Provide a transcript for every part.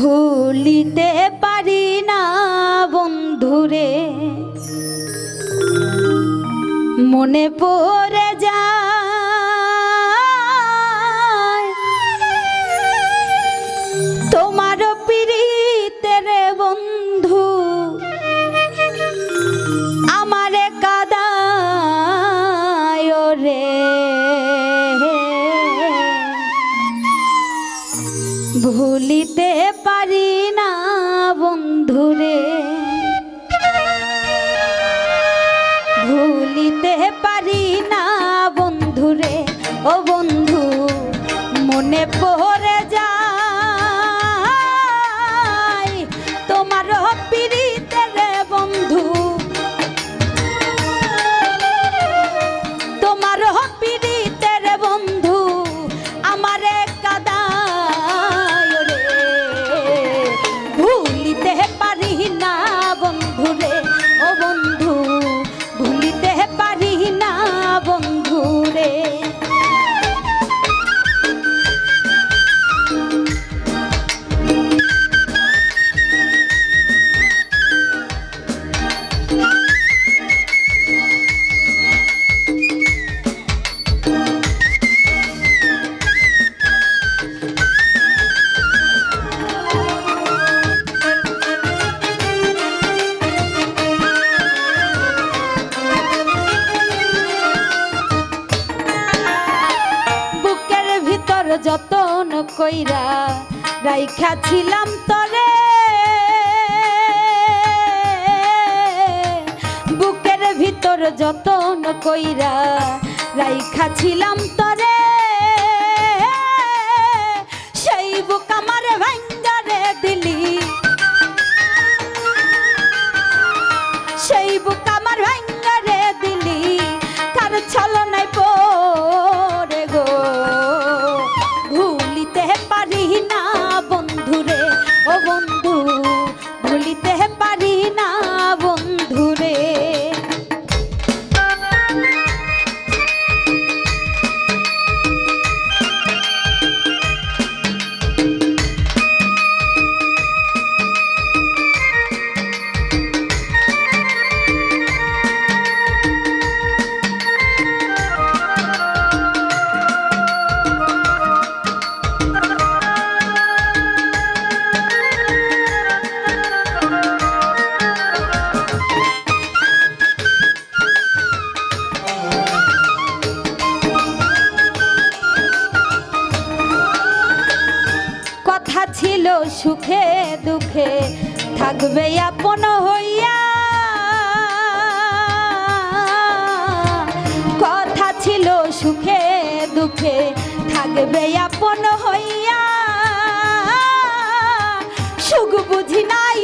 ভুলিতে পারি না বন্ধুরে। মনে পড়ে যায় ভুলিতে পারি না বন্ধুরে। ভুলিতে পারি না বন্ধুরে। ও বন্ধু যতন কইরা রাইখা ছিলাম তরে। বুকের ভিতর যতন কইরা রাইখা ছিলাম না ছিল সুখে দুঃখে, থাকবে আপন হইয়া। কথা ছিল সুখে দুঃখে, থাকবে আপন হইয়া। সুখ বুঝি নাই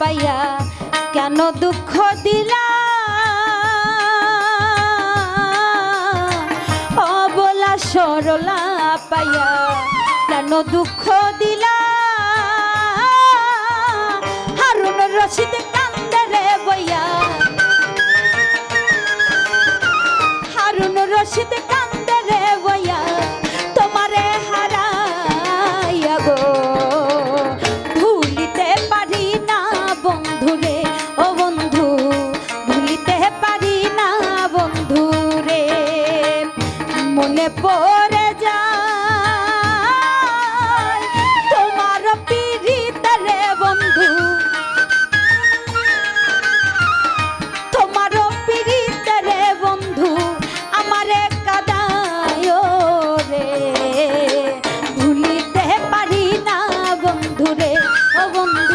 পাইয়া কেন দুঃখ দিলা? অবলা সরলা পাইয়া কেন দুঃখ দিলা? হারুন রশিদ কান্দে রে বইয়া। হারুন রশিদ কান্দে পরে যায়। তোমার পিড়িতরে বন্ধু। তোমার পিড়িতরে বন্ধু, আমারে কাদায় রে। ভুলিতে পারি না বন্ধুরে। ও বন্ধু